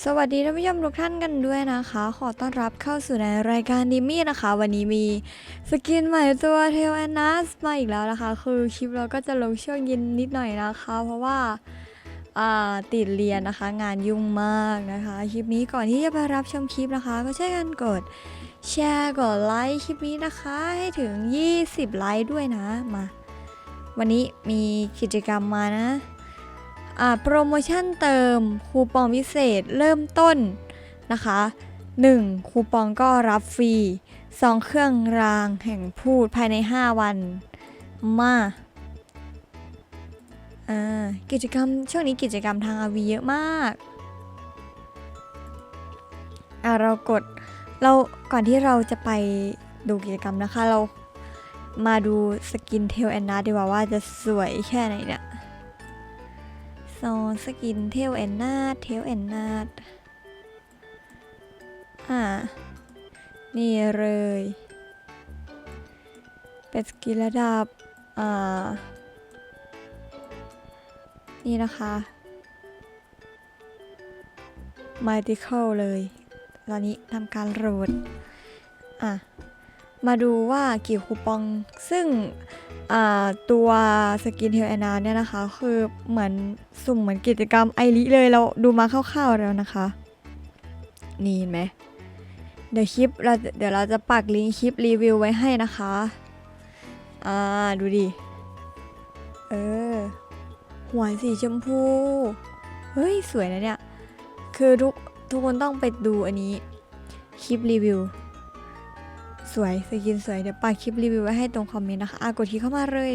สวัสดีท่านผู้ชมทุกท่านกันด้วยนะคะ ขอต้อนรับเข้าสู่ในรายการดิมี่นะคะ วันนี้มีสกินใหม่ตัวเทลแอนนัสมาอีกแล้วนะคะ คือคลิปเราก็จะลงช่วงเย็นนิดหน่อยนะคะ เพราะว่าติดเรียนนะคะ งานยุ่งมากนะคะ คลิปนี้ก่อนที่จะไปรับชมคลิปนะคะ ก็ช่วยกันกดแชร์กดไลค์คลิปนี้นะคะ ให้ถึง 20 ไลค์ด้วยนะมา วันนี้มีกิจกรรมมานะ โปรโมชั่นเติมคูปองพิเศษเริ่มต้นนะคะ 1. คูปองก็รับฟรี 2 เครื่องรางแห่งพูดภายใน 5 วัน มากิจกรรมช่วงนี้กิจกรรมทางอาวีเยอะมากเรากดเราก่อนที่เราจะไปดูกิจกรรมนะคะ เรามาดูสกินเทลแอนนาดีกว่าว่าจะสวยแค่ไหนเนี่ย โซนสกินเทลแอนนาเทลแอนนาอ่า นี่เลย เป็นสกินระดับ อ่า นี่นะคะมัลติเคิลเลย ตอนนี้ทำการโหลดอะ มาดูว่ากี่คูปอง ซึ่งตัวสกินเทลแอนนาเนี่ยนะคะ คือเหมือนสุ่มเหมือนกิจกรรมไอริเลยเราดูมาคร่าวๆแล้วนะคะ นี่เห็นไหมเดี๋ยวคลิปเราเดี๋ยวเราจะปักลิงก์คลิปรีวิวไว้ให้นะคะ อ่า ดูดิ เออหัวสีชมพู เฮ้ย สวยนะเนี่ย คือทุกทุกคนต้องไปดูอันนี้ คลิปรีวิว สวยสกินสวยเดี๋ยวปาคลิปรีวิวไว้ให้ตรงคอมเมนต์นะคะอากดที่เข้ามาเลย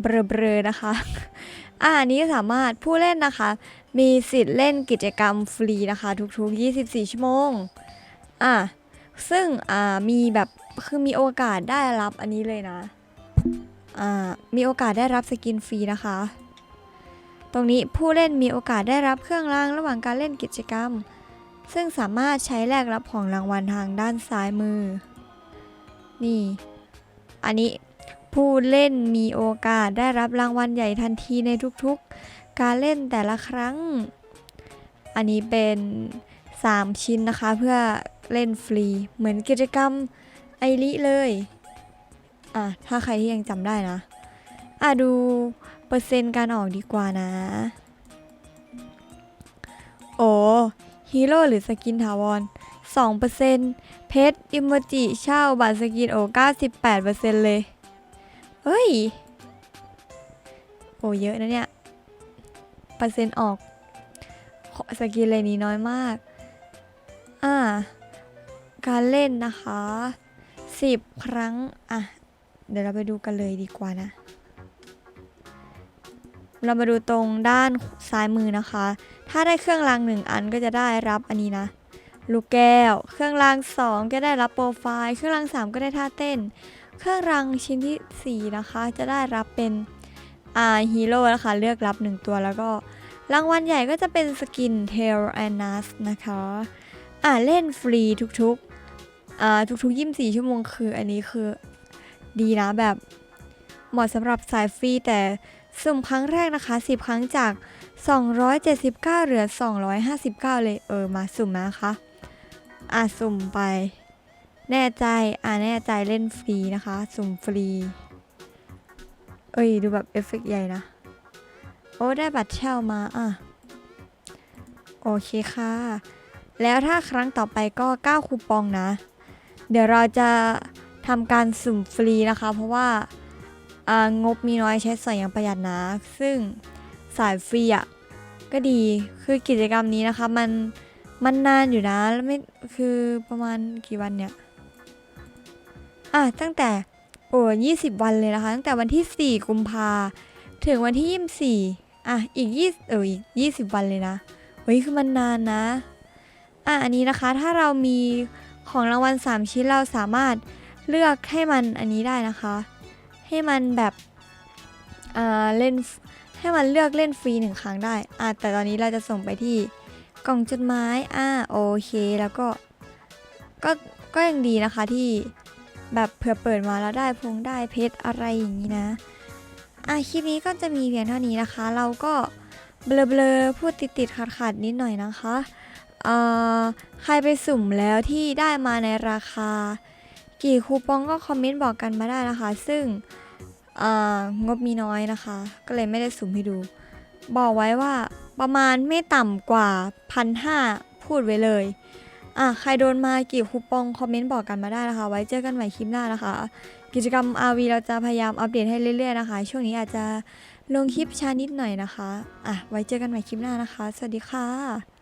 เบลอๆนะคะ อ่านนี้สามารถผู้เล่นนะคะ มีสิทธิ์เล่นกิจกรรมฟรีนะคะ ทุกๆ 24 ชั่วโมง อ่าซึ่งอ่ามีแบบคือมีโอกาสได้รับอันนี้เลยนะอ่ามีโอกาสได้รับสกินฟรีนะคะ ตรงนี้ผู้เล่นมีโอกาสได้รับเครื่องรางระหว่างการเล่นกิจกรรม ซึ่งสามารถใช้แลกรับของรางวัลทางด้านซ้ายมือ นี่ อันนี้ ผู้เล่นมีโอกาสได้รับรางวัลใหญ่ทันทีในทุกๆ การเล่นแต่ละครั้ง อันนี้เป็น 3 ชิ้นนะคะเพื่อเล่นฟรี เหมือนกิจกรรมไอริเลย อะ ถ้าใครที่ยังจำได้นะ อะ ดูเปอร์เซ็นต์การออกดีกว่านะ โอ้ฮีโร่หรือสกินถาวร 2%เพชร อิมโมจิ เช่า บัตรสกินโอ้98%เลย เฮ้ย โอ้เยอะนะเนี่ย เปอร์เซ็นต์ออกขอสกินเลยนี้น้อยมาก อ่า การเล่นนะคะ 10 ครั้ง อะ เดี๋ยวเราไปดูกันเลยดีกว่านะ เรามาดูตรงด้านซ้ายมือนะคะ ถ้าได้เครื่องรางหนึ่งอันก็จะได้รับอันนี้นะลูกแก้ว เครื่องรางสองก็ได้รับโปรไฟล์ เครื่องรางสามก็ได้ท่าเต้น เครื่องรางชิ้นที่ 4 นะคะ จะได้รับเป็นอ่าฮีโร่นะคะ เลือกรับ 1 ตัวแล้วก็ รางวัลใหญ่ก็จะเป็นสกินเทลแอนนัสนะคะอ่าเล่นฟรีทุกๆอ่าทุกๆ 24 ชั่วโมงคืออันนี้คือดีนะแบบเหมาะสำหรับสายฟรีแต่สุ่มครั้งแรกนะคะ 10 ครั้งจาก 279 เหลือ 259 เลยเออมาสุ่มนะคะ อะสุ่มไป แน่ใจ อ่าแน่ใจเล่นฟรีนะคะ สุ่มฟรี เอ้ย ดูแบบเอฟเฟกต์ใหญ่นะ โอ้ ได้บัตรเช่ามา อะ โอเคค่ะ แล้วถ้าครั้งต่อไปก็ 9 คูปองนะ เดี๋ยวเราจะทำการสุ่มฟรีนะคะ เพราะว่า อ่า งบมีน้อยใช้สอยอย่างประหยัดนะ ซึ่งสายฟรีอะ ก็ดี คือกิจกรรมนี้นะคะ มันมันนานอยู่นะแล้วไม่คือประมาณกี่วันเนี่ย อะตั้งแต่โอ้ยี่สิบวันเลยนะคะ ตั้งแต่วันที่ 4 กุมภาถึงวันที่ 24 อะ อีกยี่เอออีก20วันเลยนะเฮ้ยคือมันนานนะ อะ อันนี้นะคะ ถ้าเรามีของรางวัล 3 ชิ้นเราสามารถเลือกให้มันอันนี้ได้นะคะ ให้มันแบบอ่าเล่นให้มันเลือกเล่นฟรีหนึ่งครั้งได้ อะ แต่ตอนนี้เราจะส่งไปที่กล่องจดหมาย อะโอเค แล้วก็ ก็ ก็ยังดีนะคะที่ แบบเผื่อเปิดมาแล้วได้พงได้เพชรอะไรอย่างนี้นะอะคลิปนี้ก็จะมีเพียงเท่านี้นะคะ เราก็เบลอๆพูดติดๆขัดๆนิดหน่อยนะคะเอ่อใครไปสุ่มแล้วที่ได้มาในราคา กี่คูปองก็คอมเมนต์บอกกันมาได้นะคะ ซึ่งเอ่องบมีน้อยนะคะ ก็เลยไม่ได้สุ่มให้ดู บอกไว้ว่าประมาณไม่ต่ำกว่าพันห้าพูดไว้เลย อะใครโดนมากี่คูปองคอมเมนต์บอกกันมาได้นะคะ ไว้เจอกันใหม่คลิปหน้านะคะ กิจกรรม RV เราจะพยายามอัปเดตให้เรื่อยๆนะคะ ช่วงนี้อาจจะลงคลิปช้านิดหน่อยนะคะ อะ ไว้เจอกันใหม่คลิปหน้านะคะ สวัสดีค่ะ